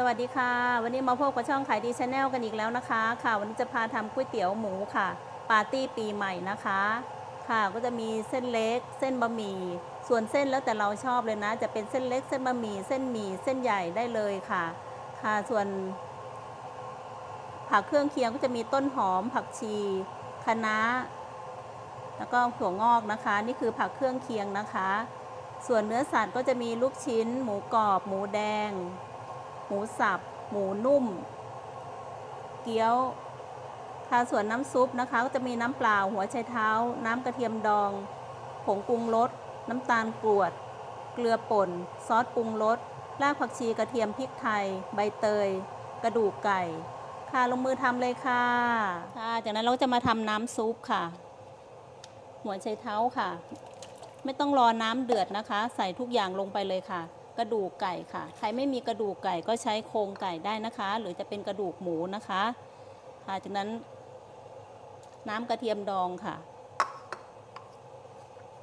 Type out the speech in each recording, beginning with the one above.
สวัสดีค่ะ วันนี้มาพบกับช่องขายดีชาแนลกันอีกแล้วนะคะ ค่ะ วันนี้จะพาทำก๋วยเตี๋ยวหมูค่ะ ปาร์ตี้ปีใหม่นะคะ ค่ะ ก็จะมีเส้นเล็ก เส้นบะหมี่ ส่วนเส้นแล้วแต่เราชอบเลยนะ จะเป็นเส้นเล็ก เส้นบะหมี่ เส้นหมี่ เส้นใหญ่ได้เลยค่ะ ค่ะ ส่วน ผักเครื่องเคียงก็จะมีต้นหอม ผักชี คะน้า แล้วก็ถั่วงอกนะคะ นี่คือผักเครื่องเคียงนะคะ ส่วนเนื้อสัตว์ก็จะมีลูกชิ้น หมูกรอบ หมูแดง หมูสับ หมูนุ่ม เกี๊ยว ค่ะส่วนน้ำซุปนะคะ ก็จะมีน้ำเปล่า หัวไชเท้า น้ำกระเทียมดอง ผงปรุงรส น้ำตาลกรวด เกลือป่น ซอสปรุงรส รากผักชีกระเทียมพริกไทย ใบเตย กระดูกไก่ ค่ะลงมือทำเลยค่ะ ค่ะ จากนั้นเราก็จะมาทำน้ำซุปค่ะ หัวไชเท้าค่ะ ไม่ต้องรอน้ำเดือดนะคะ ใส่ทุกอย่างลงไปเลยค่ะ กระดูกไก่ค่ะ ใครไม่มีกระดูกไก่ก็ใช้โครงไก่ได้นะคะ หรือจะเป็นกระดูกหมูนะคะค่ะจากนั้น น้ำกระเทียมดองค่ะ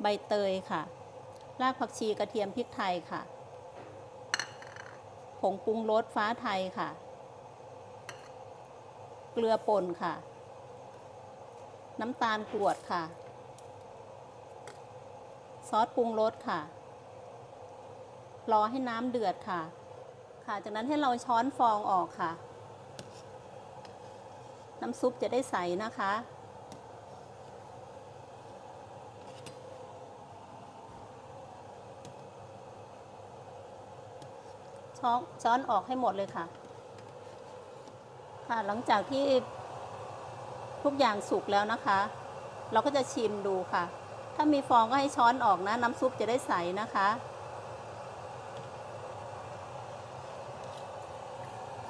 ใบเตยค่ะ รากผักชีกระเทียมพริกไทยค่ะ ผงปรุงรสฟ้าไทยค่ะ เกลือป่นค่ะ น้ำตาลกรวดค่ะ ซอสปรุงรสค่ะ รอให้น้ำเดือดค่ะ ค่ะจากนั้นให้เราช้อนฟองออกค่ะ น้ำซุปจะได้ใสนะคะ ช้อนช้อนออกให้หมดเลยค่ะ ค่ะหลังจากที่ทุกอย่างสุกแล้วนะคะ เราก็จะชิมดูค่ะ ถ้ามีฟองก็ให้ช้อนออกนะ น้ำซุปจะได้ใสนะคะ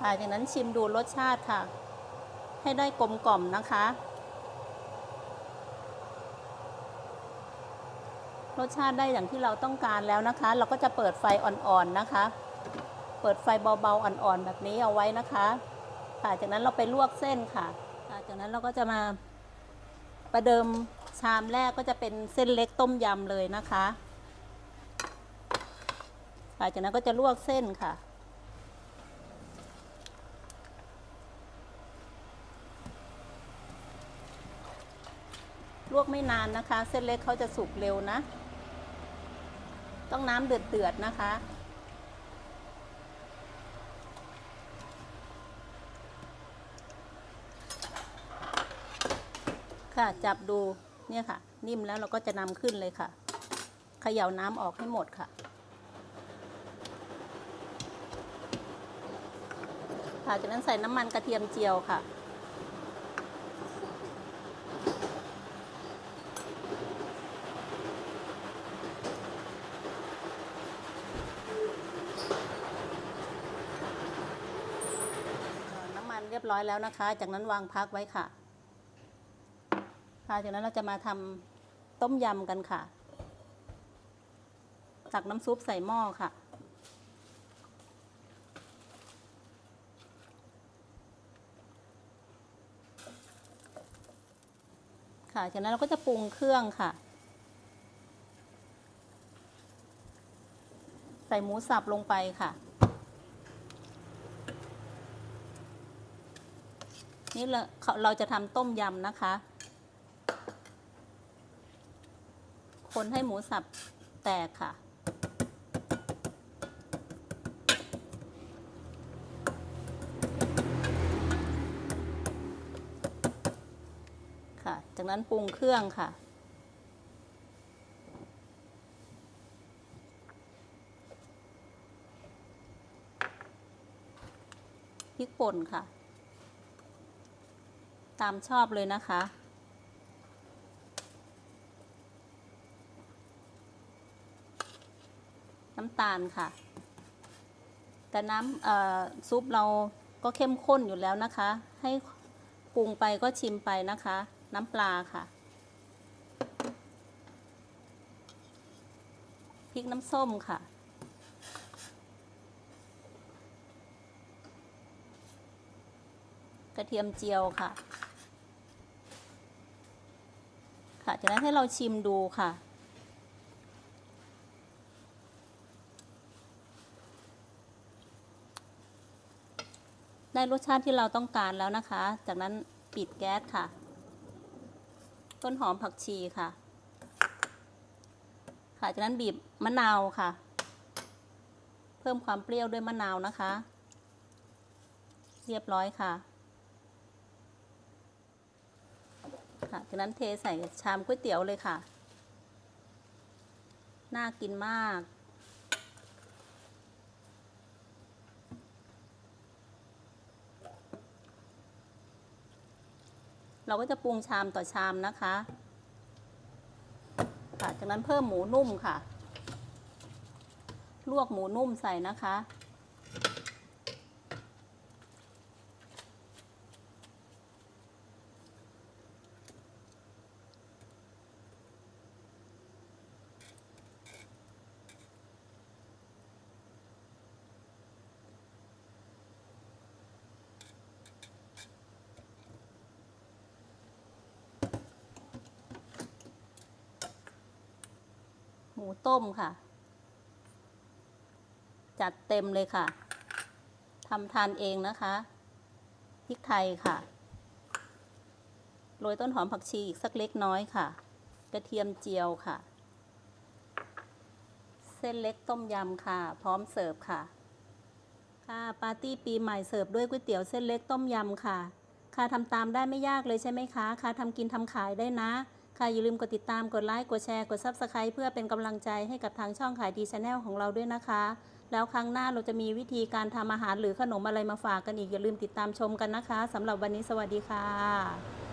ค่ะ จากนั้นชิมดูรสชาติค่ะ ให้ได้กลมกล่อมนะคะ รสชาติได้อย่างที่เราต้องการแล้วนะคะ เราก็จะเปิดไฟอ่อนๆนะคะ เปิดไฟเบาๆอ่อนๆแบบนี้เอาไว้นะคะค่ะจากนั้นเราไปลวกเส้นค่ะค่ะจากนั้นเราก็จะมาประเดิมชามแรกก็จะเป็นเส้นเล็กต้มยำเลยนะคะค่ะจากนั้นก็จะลวกเส้นค่ะ ลวกไม่นานนะคะ เส้นเล็กเขาจะสุกเร็วนะ ต้องน้ำเดือดๆนะคะ ค่ะจับดูเนี่ยค่ะ นิ่มแล้วเราก็จะนำขึ้นเลยค่ะเขย่าน้ำออกให้หมดค่ะค่ะจากนั้นใส่น้ำมันกระเทียมเจียวค่ะ น้ำมันเรียบร้อยแล้วนะคะ จากนั้นวางพักไว้ค่ะ ค่ะจากนั้นเราจะมาทำต้มยำกันค่ะ ตักน้ำซุปใส่หม้อค่ะ ค่ะจากนั้นเราก็จะปรุงเครื่องค่ะ ใส่หมูสับลงไปค่ะ นี่เราเราจะทำต้มยำนะคะ คนให้หมูสับแตกค่ะ ค่ะ จากนั้นปรุงเครื่องค่ะพริกป่นค่ะ ตามชอบเลยนะคะ น้ำตาลค่ะ แต่น้ำซุปเราก็เข้มข้นอยู่แล้วนะคะ ให้ปรุงไปก็ชิมไปนะคะ น้ำปลาค่ะพริกน้ำส้มค่ะ กระเทียมเจียวค่ะ ค่ะ จากนั้นให้เราชิมดูค่ะ ได้รสชาติที่เราต้องการแล้วนะคะ จากนั้นปิดแก๊สค่ะ ต้นหอมผักชีค่ะ ค่ะ จากนั้นบีบมะนาวค่ะ เพิ่มความเปรี้ยวด้วยมะนาวนะคะ เรียบร้อยค่ะ ค่ะจากนั้นเทใส่ชามก๋วยเตี๋ยวเลยค่ะ น่ากินมาก เราก็จะปรุงชามต่อชามนะคะค่ะจากนั้นเพิ่มหมูนุ่มค่ะ ลวกหมูนุ่มใส่นะคะ มูต้มค่ะ จัดเต็มเลยค่ะทำทานเองนะคะพริกไทยค่ะโรยต้นหอมผักชีอีกสักเล็กน้อยค่ะ กระเทียมเจียวค่ะ เส้นเล็กต้มยำค่ะ พร้อมเสิร์ฟค่ะ ค่ะปาร์ตี้ปีใหม่เสิร์ฟด้วยก๋วยเตี๋ยวเส้นเล็กต้มยำค่ะ ค่ะทำตามได้ไม่ยากเลยใช่ไหมคะ ค่ะทำกินทำขายได้นะ ค่ะอย่าลืมกดติดตามกดไลค์กดแชร์กด Subscribe เพื่อเป็นกำลังใจให้กับทางช่องขายดีชาแนลของเราด้วยนะคะ แล้วครั้งหน้าเราจะมีวิธีการทำอาหารหรือขนมอะไรมาฝากกันอีกอย่าลืมติดตามชมกันนะคะสำหรับวันนี้สวัสดีค่ะ